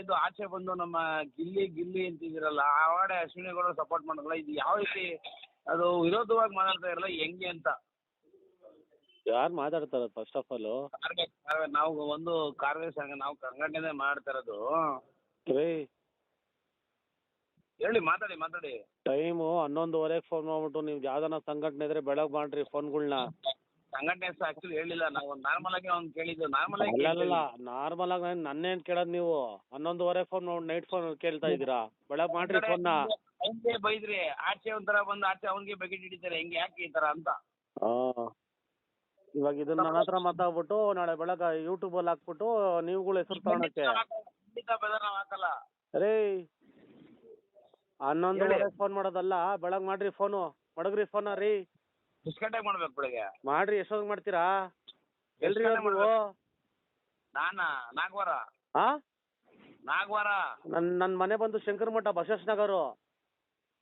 ಇದು ಆಚೆ ಬಂದು ನಮ್ಮ ಗಿಲ್ಲಿ ಗಿಲ್ಲಿ ಅಂತಿದ್ದೀರಲ್ಲ ಆ ವಾಡೆ ಅಶ್ವಿನಿಗೌಡ ಸಪೋರ್ಟ್ ಮಾಡಲ್ಲ ಇದು ಯಾವ ರೀತಿ ಅದು ವಿರೋಧವಾಗಿ ಮಾತಾಡ್ತಾ ಇರಲ್ಲ ಹೆಂಗೆ ಅಂತ? ಯಾರು ಮಾತಾಡ್ತಾರೆ first of all Karve Karve ನಾವು ಒಂದು ಸಂಘ ನಾವು ಸಂಘಟನೆ ಮಾಡ್ತಾ ಇರೋದು. ರೀ. ಹೇಳಿ ಮಾತಾಡಿ ಮಾತಾಡಿ. ಟೈಮು ಹನ್ನೊಂದುವರೆಗೆ ಫೋನ್ ಮಾಡ್ಬಿಟ್ಟು ನೀವು ಯಾವ್ದಾನ ಸಂಘಟನೆ ಇದ್ರೆ ಬೆಳಗ್ಗೆ ಮಾಡ್ರಿ ಫೋನ್ಗಳ್ನ ಸಂಘಟನೆ ಹೆಸರು ಆಕ್ಚುಲಿ ಹೇಳಿಲ್ಲ. ನಾವು ನಾರ್ಮಲ್ ಆಗಿ ಅವ್ನು ಕೇಳಿದ್ದು ನಾರ್ಮಲ್ ಆಗಿ ಅಲ್ಲಲ್ಲ ನಾರ್ಮಲ್ ಆಗಿ ನಾನು ನನ್ನೇನು ಕೇಳೋದು ನೀವು. ಹನ್ನೊಂದುವರೆ ಫೋನ್ ನೈಟ್ ಫೋನ್ ಕೇಳ್ತಾ ಇದ್ದೀರಾ? ಬೆಳಗ್ಗೆ ಮಾಡ್ರಿ ಫೋನ್ ಅವನಿಗೆ ಬೈದ್ರಿ. ಆಚೆ ಒಂಥರ ಬಂದು ಆಚೆ ಅವನಿಗೆ ಬಕೆಟ್ ಹಿಡಿತಾರೆ. ಹೆಂಗೆ ಯಾಕೆ ಈ ತರ ಅಂತ. ಇವಾಗ ಇದನ್ನ ನನ್ನ ಹತ್ರ ಮಾತಾಡ್ಬಿಟ್ಟು ನಾಳೆ ಬೆಳಗ್ಗೆ ಯೂಟ್ಯೂಬಲ್ಲಿ ಹಾಕ್ಬಿಟ್ಟು ನೀವುಗಳು ಹೆಸರು ತಗೊಳಕ್ಕೆ. ಖಂಡಿತ ಬೆದರ್ ನಾವು ಹಾಕಲ್ಲ. ರೀ. ಹನ್ನೊಂದುವರೆ ಫೋನ್ ಮಾಡೋದಲ್ಲ. ಬೆಳಗ್ಗೆ ಮಾಡ್ರಿ ಫೋನು ಮಡಗ್ರಿ ಫೋನ ರೀ. ಮಾಡ್ಬೇಕು ಬೆಳಿಗ್ಗೆ ಮಾಡ್ರಿ ಎಷ್ಟೊತ್ತಿಗೆ ಮಾಡ್ತೀರಾ? ಎಲ್ರಿ ನೀವು ನಾನಾ? ನಾಗ್ವಾರ ಹಾಂ ನಾಗ್ವಾರ ನನ್ನ ನನ್ನ ಮನೆ ಬಂದು ಶಂಕರ ಮಠ ಬಸವೇಶ್ ನಗರು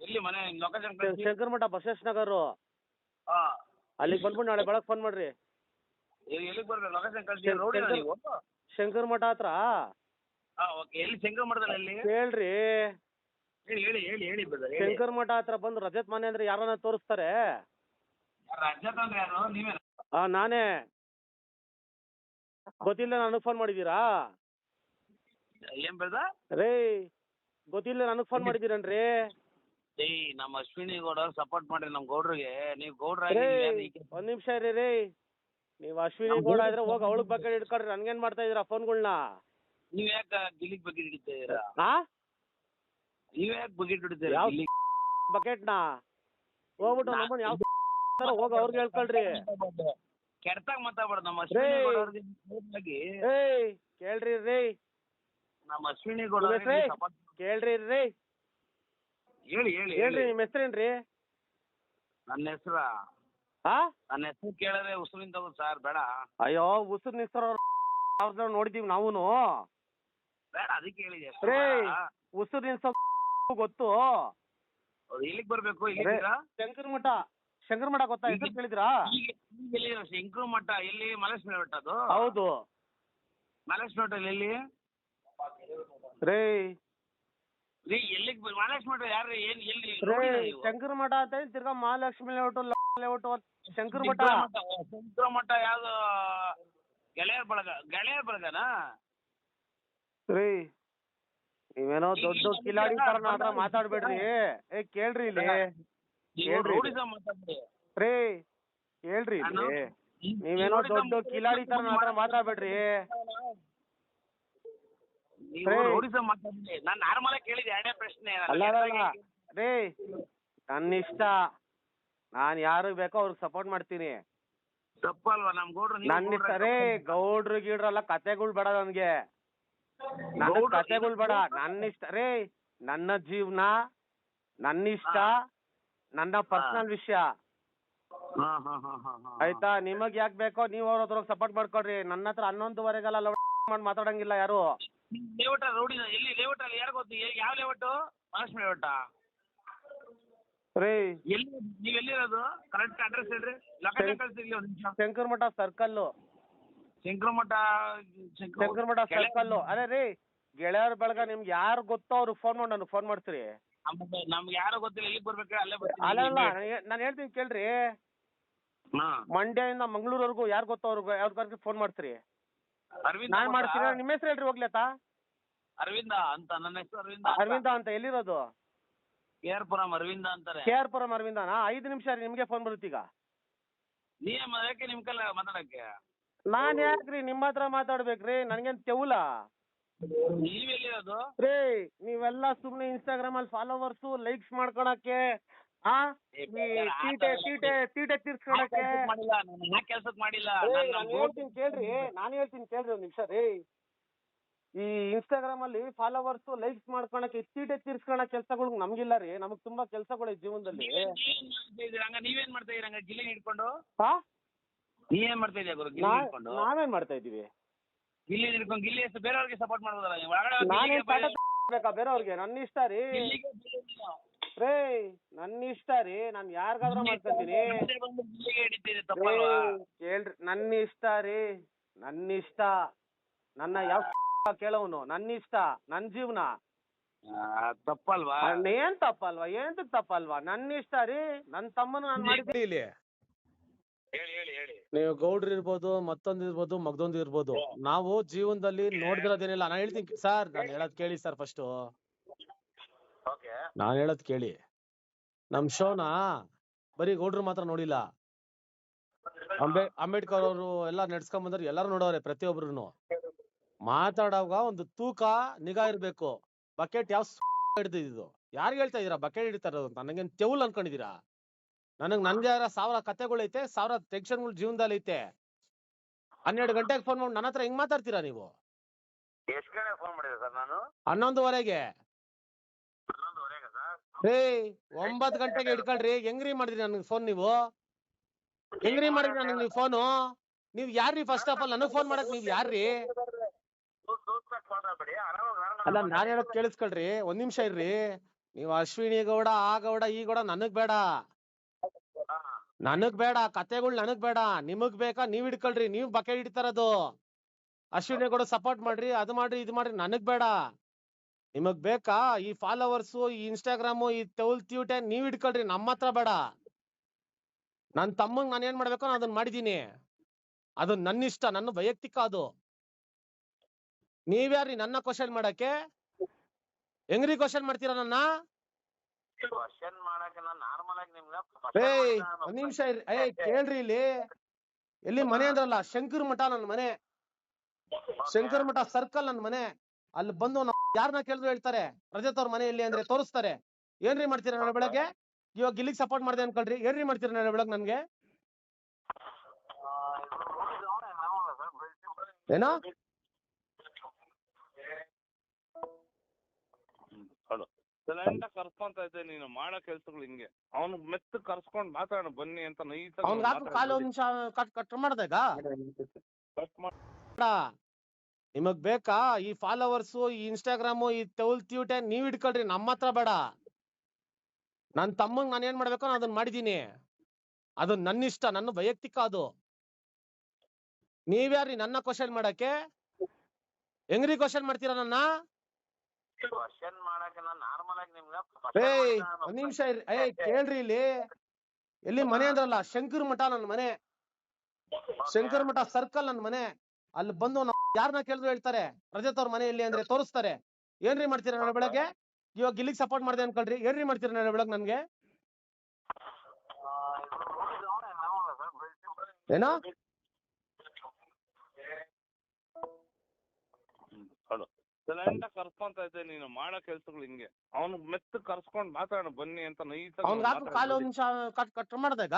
ಎಲ್ಲಿ ಮನೆ? ಲೊಕೇಶನ್ ಕಳಿಸಿ. ಶಂಕರ ಮಠ ಬಸವೇಶ್ ನಗರು ಹಾ ಅಲ್ಲಿಗೆ ಬಂದ್ಬಿಟ್ಟು ನಾಳೆ ಬೆಳಗ್ಗೆ ಫೋನ್ ಮಾಡ್ರಿ. ಎಲ್ಲಿಗೆ ಬರ್ಬೇಕು? ಲೊಕೇಶನ್ ಕಳಿಸಿ. ಶಂಕರ್- ರೋಡಿನ ನೀವು? ಶಂಕರ ಮಠ ಹತ್ರ? ಹೇಳ್ರಿ ಓಕೆ ಎಲ್ಲಿ ಶಂಕರ ಮಠದಲ್ಲಿ ಎಲ್ಲಿ ಕೇಳ್ರಿ. ಹೇಳಿ ಹೇಳಿ ಹೇಳಿ ಹೇಳಿ ಬ್ರದರ್ ಹೇಳಿ. ಶಂಕರ ಮಠ ಹತ್ರ ಬಂದು ರಜತ್ ಮನೆ ಅಂದ್ರೆ ಯಾರನ್ನ ತೋರಿಸ್ತಾರೆ? ರಜತ್ ಅಂದ್ರೆ ಯಾರು? ನೀವೇ ಆ ನಾನೇ. ಗೊತ್ತಿಲ್ಲ ನನಗೆ ಫೋನ್ ಮಾಡಿದೀರಾ ಏನ್ ಬೇಡ ರೇ ಗೊತ್ತಿಲ್ಲ ನನಗೆ ಫೋನ್ ಮಾಡಿದ್ದೀರನ್ರಿ? ಏಯ್ ನಮ್ಮ ಅಶ್ವಿನಿ ಗೌಡ ಸಪೋರ್ಟ್ ಮಾಡ್ರಿ ನಮ್ಮ ಗೌಡ್ರಿಗೆ. ನೀವ್ ಗೌಡ್ರ ಒಂದ್ ನಿಮಿಷ ಇರಿ ರೀ ನೀವ್ ಅಶ್ವಿನಿ ಗೌಡ ಇದ್ರೆ ಹೋಗಿ ಅವಳಗ್ ಬಗ್ಗೆ ಹಿಡ್ಕೊಳ್ರಿ ನನ್ಗೇನ್ ಮಾಡ್ತಾ ಇದೀರಾ ಫೋನ್ಗಳ್ನ? ನೀವ್ ಯಾಕೆ ಬಕೆಟ್ ಹಿಡಿತೀರಾ ಹಾ ನೀವ್ ಯಾಕೆ ಬಕೆಟ್ ಹಿಡಿತೀರಾ ಬಕೆಟ್ ನಾ ಬಕೆಟ್ನ? ಹೋಗ್ಬಿಟ್ಟು ನಮ್ಮನ್ನ ಯಾವ ಹೋಗಿ ಅವ್ರಿಗೆ ಹೇಳ್ಕೊಳ್ರಿ. ಕೆಡ್ತಾಗ ಮಾತಾಡ್ಬಾರ್ದು ನಮ್ಮ ಅಶ್ವಿನಿ ರೇ. ಗೌಡ ಅವ್ರಿಗೆ ನೇರವಾಗಿ ಏಯ್ ಕೇಳ್ರಿ ರೀ. ನಮ್ಮ ಅಶ್ವಿನಿ ಗೌಡ support- ಕೇಳ್ರಿ ರೀ. ಹೇಳಿ ಹೇಳಿ ಹೇಳ್ರಿ ಹೇಳಿ ನಿಮ್ಮ ಹೆಸರೇನ್ರಿ ನನ್ನ ಹೆಸರ. ಹಾ ನನ್ನ ಹೆಸರು ಕೇಳಿದ್ರೆ ಉಸಿರಿಂದ ಸರ್ ಬೇಡ. ಅಯ್ಯೋ ಉಸಿರು ನಿಸ್ತಾರ ಅವ್ರನ್ನ ನೋಡಿದೀವಿ ನಾವೂನು. ಬೇಡ ಅದಕ್ಕೆ ಹೇಳಿದೆ. ರೇ ಉಸಿರು ನಿಲ್ಸೋ ಗೊತ್ತು. ಇಲ್ಲಿಗೆ ಬರ್ಬೇಕು ರೇ, ಇಲ್ಲಿದ್ದೀರಾ ಶಂಕರ ಮಠ. ಶಂಕರ ಮಠ ಗೊತ್ತಾ? ಹೆಸರು ಕೇಳಿದ್ರಾ ಎಲ್ಲಿ ಶಂಕರ ಮಠ ಎಲ್ಲಿ? ಮಲೇಶ್ವರ ಮಠ ಅದು? ಹೌದು. ಮಲೇಶ್ವರ ಮಠ ಎಲ್ಲಿ? ರೇ ರೀ ಎಲ್ಲಿಗೆ ಬೆಟ್ಟ ಯಾರು ಏನ್ ಎಲ್ಲಿ? ಶಂಕರ ಮಠ ಅಂತ ಹೇಳಿ ತಿರ್ಗಾ ಮಹಾಲಕ್ಷ್ಮಿ ಲೇಔಟ್ ಲೇಔಟ್ ಶಂಕರ ಮಠ. ಶಂಕರ ಮಠ ಮಠ ಯಾವ್ದು? ಗೆಳೆಯರ್ ಬಳಗ ಗೆಳೆಯರ್ ಬಳಗನಾ? ರೀ ನೀವೇನೋ ದೊಡ್ಡ ಕಿಲಾಡಿ ತರ ಮಾತಾಡ್ಬೇಡ್ರಿ. ಏ ಕೇಳ್ರಿ ಇಲ್ಲಿ. ರೇ ಹೇಳ್ರಿ ನಾನು- ನೀವೇನೋ ದೊಡ್ಡ ಕಿಲಾಡಿ ತರ ಮಾತಾಡ್ಬೇಡ್ರಿ. ನೀವು ರೇ. ರೌಡಿಸಮ್ ಮಾತಾಡ್ರಿ. ನಾನು ನಾರ್ಮಲ್ ಆಗಿ ಕೇಳಿದೆ ಎರಡೇ ಪ್ರಶ್ನೆ. ನಾನು ಅಲ್ಲ ಅಲ್ಲ, ಅಲ್ಲ. ಲೆಟ್ರಾಗಿ- ರೇ ನನ್ನ ಇಷ್ಟ ನಾನ್ ಯಾರು ಬೇಕೋ ಅವ್ರಿಗೆ ಸಪೋರ್ಟ್ ಮಾಡ್ತೀನಿ. ತಪ್ಪಲ್ವಾ? ನಮ್ ಗೌಡ್ರು ನೀವು ನನ್ನ ಇಷ್ಟ ಗೌಡ್ರು ರೇ ಗೌಡ್ರು ಗೀಡ್ರಲ್ಲ ಕತೆಗಳು ಬೇಡ ನನ್ಗೆ. ನನ್ನ ಗೌಡ್ರು- ಕತೆಗಳು ಬೇಡ. ನನ್ನ ಇಷ್ಟ ರೇ ನನ್ನ ಜೀವನ ನನ್ನ ಇಷ್ಟ ನನ್ನ ಪರ್ಸನಲ್ ವಿಷಯ. ಹಾ ಹಾ ಹಾ ಹಾ ಹಾ ಆಯ್ತಾ? ನಿಮಗ್ ಯಾಕ್ ಬೇಕೋ ನೀವು ಅವ್ರ ಹತ್ರ ಸಪೋರ್ಟ್ ಮಾಡ್ಕೊಡ್ರಿ ನನ್ನ ಹತ್ರ ಹನ್ನೊಂದುವರೆಗೆಲ್ಲ ಲವ್ ಮಾಡಿ ಮಾತಾಡಂಗಿಲ್ಲ ಯಾರು? ಲೇಔಟ್ ರೋಡಿನ ಎಲ್ಲಿ ಲೇಔಟ್ ಅಲ್ಲಿ ಯಾರು ಗೊತ್ತು? ಎ- ಯಾವ ಲೇಔಟ್ ಮಹಾಲಕ್ಷ್ಮಿ ಲೇಔಟ್ ರೀ. ಎಲ್ಲಿ ನೀವ್ ಎಲ್ಲಿರೋದು? ಕರೆಕ್ಟ್ ಅಡ್ರೆಸ್ ಹೇಳ್ರಿ. ಲೊಕೇಶನ್ ಕಳ್ಸಿರ್ಲಿ ಒಂದು ನಿಮಿಷ. ಶಂಕರ ಮಠ ಸರ್ಕಲ್ ಶಂಕರ ಮಠ ಶಂಕರ ಮಠ ಸರ್ಕಲ್ಲು ಅದೇ ರೀ. ಗೆಳೆಯರ ಬಳಗ ನಿಮ್ಗೆ ಯಾರು ಗೊತ್ತೋ ಅವ್ರಿಗೆ ಫೋನ್ ಮಾಡಿ ನನಗೆ ಫೋನ್ ಮಾಡ್ತೀರಿ. ನಮ್ಗೆ ನಮ್ಗೆ ಯಾರು ಗೊತ್ತಿಲ್ಲ ಎಲ್ಲಿಗೆ ಬರ್ಬೇಕು ಅಲ್ಲೇ ಅಲ್ಲ ಅಲ್ಲ ಬರ್ತೀನಿ ನಾನು ಹೇಳ್ತೀನಿ ಕೇಳ್ರಿ. ಹಾ. ಮಂಡ್ಯದಿಂದ ಮಂಗಳೂರವರೆಗೂ ಯಾರು ಗೊತ್ತೋ ಅವ್ರಿಗೆ ಯಾವ್ದಾದ್ರು ಫೋನ್ ಮಾಡ್ತೀರಿ. ಅರವಿಂದ ನಾನು ಮಾಡ್ತೀನಿ? ನಿಮ್ಮ ಹೆಸರು ಹೇಳ್ರಿ ಹೋಗ್ಲತ್ತಾ ಅರವಿಂದ ಅಂತ ನನ್ನ ಹೆಸರು ಅರವಿಂದ ಅರವಿಂದ ಅಂತ ಎಲ್ಲಿರೋದು? ಕೆ ಆರ್ ಪುರಂ ಅರವಿಂದ ಅಂತಾರೆ ಕೆ ಆರ್ ಪುರಂ ಅರವಿಂದನಾ? ಐದು ನಿಮಿಷ ರೀ ನಿಮಗೆ ಫೋನ್ ಬರುತ್ತೀಗ ನೀವೇ ಮ- ಯಾಕೆ ನಿಮ್ ಕಲ್ಲ ಮಾತಾಡಕ್ಕೆ? ನಾನು ಯಾಕ್ರಿ ನಿಮ್ಮ ಹತ್ರ ಮಾತಾಡ್ಬೇಕ್ರಿ? ನನಗೇನು ತೆವುಲ? ನೀವೆಲ್ಲಿರೋದು ರೇ ನೀವೆಲ್ಲ ಸುಮ್ನೆ ಇನ್ಸ್ಟಾಗ್ರಾಮ್ ಅಲ್ಲಿ ಫಾಲೋವರ್ಸ್ ಲೈಕ್ಸ್ ಮಾಡ್ಕೊಳಕ್ಕೆ ಆ? ಏ, ಈ ಬೇಡ, ಆ ತೀಟೆ ಥರ ತೀಟೆ ತೀಟೆ ತೀರ್ಸ್ಕೊಳಕ್ಕೆ. ಕೆಲ್ಸಕ್ ಮಾಡಿಲ್ಲ ನಾನು ಆ ಕೆಲ್ಸಕ್ ಮಾಡಿಲ್ಲ ನಾನು ನಾನು ಹೇಳ್ತೀನಿ ಕೇಳ್ರಿ ನಾನು ಹೇಳ್ತೀನಿ ಕೇಳ್ರಿ ಒಂದ್ ನಿಮಿಷ ರೀ. ಈ ಇನ್ಸ್ಟಾಗ್ರಾಮ್ ಅಲ್ಲಿ ಫಾಲೋವರ್ಸ್ ಲೈಕ್ಸ್ ಮಾಡ್ಕೊಳಕ್ಕೆ ತೀಟೆ ತೀರ್ಸ್ಕೊಳ ಕೆಲ್ಸಗಳು ನಮ್ಗಿಲ್ಲ ರೀ. ನಮಗ್ ತುಂಬಾ ಕೆಲ್ಸಗಳು ಜೀವನದಲ್ಲಿ. ನೀವೇನ್ ಮಾಡ್ತಾ ಇದೀರ ನೀವೇನ್ ಮಾಡ್ತಾ ಗಿಲ್ಲಿ ಹಿಡ್ಕೊಂಡು? ಹಾ ನೀವೇನ್ ಮಾಡ್ತಾ ಇದೀಯ ಗುರು ಗಿಲ್ಲಿ ನಾ- ಹಿಡ್ಕೊಂಡು? ನಾವೇನ್ ಮಾಡ್ತಾ ಇದೀವಿ ಗಿಲ್ಲಿ ಹಿಡ್ಕೊಂಡು ಗಿಲ್ಲಿ ಹೆಸರು ಬೇರೆಯವ್ರಿಗೆ ಸಪೋರ್ಟ್ ಮಾಡ್ಬೋದಲ್ಲ ನೀವು? ಒಳಗಡೆ ಹೋಗಿ ನಾನೇ ಗಿಲ್ಲಿಗೆ ಬೈ- ಬೇಕಾ ಬೇರೆಯವ್ರಿಗೆ? ನನ್ನ ಇಷ್ಟ ರೀ. ಗಿಲ್ಲಿಗೆ ಬೈ ನೀನು. ರೇ ನನ್ನ ಇಷ್ಟ ರೀ. ನಾನು ಯಾರಿಗಾದ್ರೂ ಮಾಡ್ಕೊತೀನಿ. ಮುಂದೆ ಬಂದು ಗಿಲ್ಲಿಗೆ ಹಿಡಿತೀರಿ ತಪ್ಪಲ್ವಾ? ಕೇಳ್ರಿ. ನನ್ನ ಇಷ್ಟ ರೀ. ನನ್ನ ಇಷ್ಟ. ನನ್ನ ಯಾವ ಕೇಳೋನು ನನ್ನ ಇಷ್ಟ. ನನ್ನ ಜೀವನ. ತಪ್ಪಲ್ವಾ? ಏನ್ ತಪ್ಪಲ್ವಾ? ಏನ್ ತಪ್ಪಲ್ವಾ? ನನ್ನ ಇಷ್ಟ ರೀ. ನನ್ನ ತಮ್ಮನ ನಾನು ಮಾಡಿದ್ದೆ. ಇಲ್ಲಿ. ಹೇಳಿ ಹೇಳಿ ಹೇಳಿ. ನೀವು ಗೌಡ್ರು ಇರ್ಬೋದು ಮತ್ತೊಂದು ಇರ್ಬೋದು ಮಗದೊಂದು ಇರ್ಬೋದು. ನಾವು ಜೀವನದಲ್ಲಿ ನೋಡ್ದಿರೋದೇನಿಲ್ಲ. ನಾನು ಹೇಳ್ತೀನಿ ಸರ್ ನಾನು ಹೇಳೋದ್ ಕೇಳಿ ಸರ್ ಫಸ್ಟ್. ಓಕೆ. ನಾನು ಹೇಳೋದ್ ಕೇಳಿ. ನಮ್ ಶೋನ ಬರೀ ಗೌಡ್ರು ಮಾತ್ರ ನೋಡಿಲ್ಲ. ಅಂಬೆ ಅಂಬೇಡ್ಕರ್ ಅವರು ಎಲ್ಲ ನಡ್ಸ್ಕೊಂಡ್ ಬಂದ್ರೆ ಎಲ್ಲಾರು ನೋಡವ್ರೆ ಪ್ರತಿಯೊಬ್ರು ಮಾತಾಡೋವಾಗ ಒಂದು ತೂಕ ನಿಗಾ ಇರ್ಬೇಕು. ಬಕೆಟ್ ಯಾವ ಹಿಡ್ದಿದ್ದು? ಯಾರು ಹೇಳ್ತಾ ಇದೀರಾ ಬಕೆಟ್ ಹಿಡಿತಾ ಇರೋದು ಅಂತ ನನಗೇನ್ ತೆವಲ್ ಅನ್ಕೊಂಡಿದೀರಾ ನನಗ್ ನನ್ಗೆ ಯಾರ ಸಾವಿರ ಕತೆಗಳೈತೆ ಸಾವಿರ ಟೆನ್ಷನ್ಗಳು ಜೀವನದಲ್ಲಿ ಐತೆ. ಹನ್ನೆರಡು ಗಂಟೆಗೆ ಫೋನ್ ಮಾಡಿ ನನ್ನ ಹತ್ರ ಹೆಂಗ್ ಮಾತಾಡ್ತೀರಾ ನೀವು? ಎಷ್ಟು ಗಂಟೆ ಫೋನ್ ಮಾಡಿದೆ ಸರ್ ನಾನು? ಹನ್ನೊಂದುವರೆಗೆ. ಹನ್ನೊಂದುವರೆಗೆ ಸರ್? ಹೇ ಒಂಬತ್ ಗಂಟೆಗೆ ಇಟ್ಕೊಳ್ರಿ ಹೆಂಗ್ರಿ ಮಾಡಿದ್ರಿ ನನಗೆ ಫೋನ್ ನೀವು? ಹೆಂಗ್ರಿ ಮಾಡಿದ್ರಿ ನನಗೆ ನೀವು ಫೋನು ನೀವ್ ಯಾರ್ರಿ ಫಸ್ಟ್ ಆಫ್ ಆಲ್ ನನಗ್ ಫೋನ್ ಮಾಡಕ್ ನೀವ್ ಯಾರ್ರಿ? ಅಲ್ಲ ನಾನ್ ಹೇಳೋದ್ ಕೇಳಿಸ್ಕೊಳ್ರಿ ಒಂದ್ ನಿಮಿಷ ಇರ್ರಿ. ನೀವು ಅಶ್ವಿನಿ ಗೌಡ ಆ ಗೌಡ ಈ ಗೌಡ ನನಗ್ ಬೇಡ. ನನಗ್ ಬೇಡ ಕತೆಗಳು ನನಗ್ ಬೇಡ ನಿಮಗ್ ಬೇಕಾ ನೀವ್ ಹಿಡ್ಕೊಳ್ರಿ ನೀವ್ ಬಕೆ ಹಿಡಿತಾರದು. ಅಶ್ವಿನಿ ಕೂಡ ಸಪೋರ್ಟ್ ಮಾಡ್ರಿ ಅದು ಮಾಡ್ರಿ ಇದು ಮಾಡ್ರಿ ನನಗ್ ಬೇಡ. ನಿಮಗ್ ಬೇಕಾ ಈ ಫಾಲೋವರ್ಸ್ ಈ ಇನ್ಸ್ಟಾಗ್ರಾಮು ಈ ತೌಲ್ ತ್ಯೂಟೆ ನೀವ್ ಹಿಡ್ಕೊಳ್ರಿ ನಮ್ಮ ಹತ್ರ ಬೇಡ. ನನ್ ತಮ್ಮಂಗ್ ನಾನು ಏನ್ ಮಾಡ್ಬೇಕು ನಾನು ಅದನ್ನ ಮಾಡಿದೀನಿ ಅದು ನನ್ನ ಇಷ್ಟ ನನ್ನ ವೈಯಕ್ತಿಕ ಅದು. ನೀವ್ಯಾರ್ರಿ ನನ್ನ ಕ್ವಶನ್ ಮಾಡಕ್ಕೆ? ಹೆಂಗ್ರಿ ಕ್ವಶನ್ ಮಾಡ್ತೀರಾ ನನ್ನ? ಕ್ವಶನ್ ಮಾಡಕ್ಕೆ ನಾನು ನಾರ್ಮಲ್ ಆಗಿ ನಿಮ್ಗೆ ಏಯ್ ಒಂದ್ ನಿಮಿಷ ಏ ಏಯ್ ಕೇಳ್ರಿ ಇಲ್ಲಿ. ಎಲ್ಲಿ ಮನೆ ಅಂದ್ರಲ್ಲ ಶಂಕರ್ ಮಠ ನನ್ ಮನೆ. ಶಂಕರ್ ಮಠ ಸರ್ಕಲ್ ನನ್ ಮನೆ. ಅಲ್ಲಿ ಬಂದು ಯಾರನ್ನ ಕೇಳಿದ್ರು ಹೇಳ್ತಾರೆ ರಜತ್ ಅವ್ರ ಮನೆ ಎಲ್ಲಿ ಅಂದ್ರೆ ತೋರಿಸ್ತಾರೆ. ಏನ್ರಿ ಮಾಡ್ತೀರಾ ನಾಳೆ ಬೆಳಗ್ಗೆ? ಇವಾಗ ಇಲ್ಲಿಗೆ ಸಪೋರ್ಟ್ ಮಾಡಿದೆ ಅನ್ಕೊಳ್ರಿ. ಏನ್ರಿ ಮಾಡ್ತೀರಾ ನಾಳೆ ಬೆಳಗ್ಗೆ ನನ್ಗೆ? ಏನೋ? ಹಲೋ. ಸೈಲೆಂಟ್ ಕರ್ಸ್ಕೊಂತ ಇದ್ದೆ ನೀನು ಮಾಡೋ ಕೆಲ್ಸಗಳು ಹಿಂಗೆ. ಅವನು ಮೆತ್ತ ಕರ್ಸ್ಕೊಂಡ್ ಮಾತಾಡೋಣ ಬನ್ನಿ ಅಂತ ಕಾಲು ಒಂದ್ ನಿಮಿಷ ಕಟ್ ಕಟ್ ಮಾಡ್ದಾಗ ಕಟ್ ಮಾಡಿ ಬೇಡ. ನಿಮಗ್ ಬೇಕಾ? ಈ ಫಾಲೋವರ್ಸ್ ಈ ಇನ್ಸ್ಟಾಗ್ರಾಮ್ ಈ ತೆವಲ್ ತ್ಯೂಟೆ ನೀವ್ ಇಟ್ಕೊಳ್ರಿ ನಮ್ಮ ಹತ್ರ ಬೇಡ. ನನ್ ತಮ್ಮಂಗ್ ನಾನು ಏನ್ ಮಾಡ್ಬೇಕು ನಾನ್ ಅದನ್ನ ಮಾಡಿದೀನಿ. ಅದು ನನ್ನ ಇಷ್ಟ ನನ್ನ ವೈಯಕ್ತಿಕ ಅದು. ನೀವ್ಯಾರ್ರಿ ನನ್ನ ಕ್ವಶನ್ ಮಾಡಕ್ಕೆ? ಹೆಂಗ್ರಿ ಕ್ವಶನ್ ಮಾಡ್ತೀರಾ ನನ್ನ? ಕ್ವಶನ್ ಮಾಡಕ್ಕೆ ನಾನು ನಾರ್ಮಲ್ ಆಗಿ ನಿಮ್ಗೆ ಏಯ್ ಒಂದ್ ನಿಮಿಷ ಇರ್ರಿ. ಏಯ್ ಕೇಳ್ರಿ ಇಲ್ಲಿ. ಎಲ್ಲಿ ಮನೆ ಅಂದ್ರಲ್ಲ ಶಂಕರ್ ಮಠ ನನ್ ಮನೆ. ಶಂಕರ್ ಮಠ ಸರ್ಕಲ್ ನನ್ ಮನೆ. ಅಲ್ಲಿ ಬಂದು ಯಾರನ್ನ ಕೇಳಿದ್ರು ಹೇಳ್ತಾರೆ ರಜತ್ ಅವ್ರ ಮನೆ ಇಲ್ಲಿ ಅಂದ್ರೆ ತೋರಿಸ್ತಾರೆ. ಏನ್ರಿ ಮಾಡ್ತೀರಾ ನಾಳೆ ಬೆಳಗ್ಗೆ? ಇವಾಗ ಇಲ್ಲಿಗೆ ಸಪೋರ್ಟ್ ಮಾಡಿದೆ ಅನ್ಕೊಳ್ರಿ. ಏನ್ರಿ ಮಾಡ್ತೀರಾ ನಾಳೆ ಬೆಳಗ್ಗೆ ನನ್ಗೆ? ಏನೋ? ಹಲೋ ಆಗಿ ಕರ್ಸ್ಕೊಂತ ಇದ್ದೆ ನೀನು ಮಾಡೋ ಕೆಲ್ಸಗಳು ಹಿಂಗೆ. ಅವನು ಮೆತ್ತ ಕರ್ಸ್ಕೊಂಡ್ ಮಾತಾಡೋಣ ಬನ್ನಿ ಅಂತ ನೈಸ್ ಕಾಲು ಒಂದ್ ನಿಮಿಷ ಕಟ್ ಕಟ್ ಮಾಡ್ದಾಗ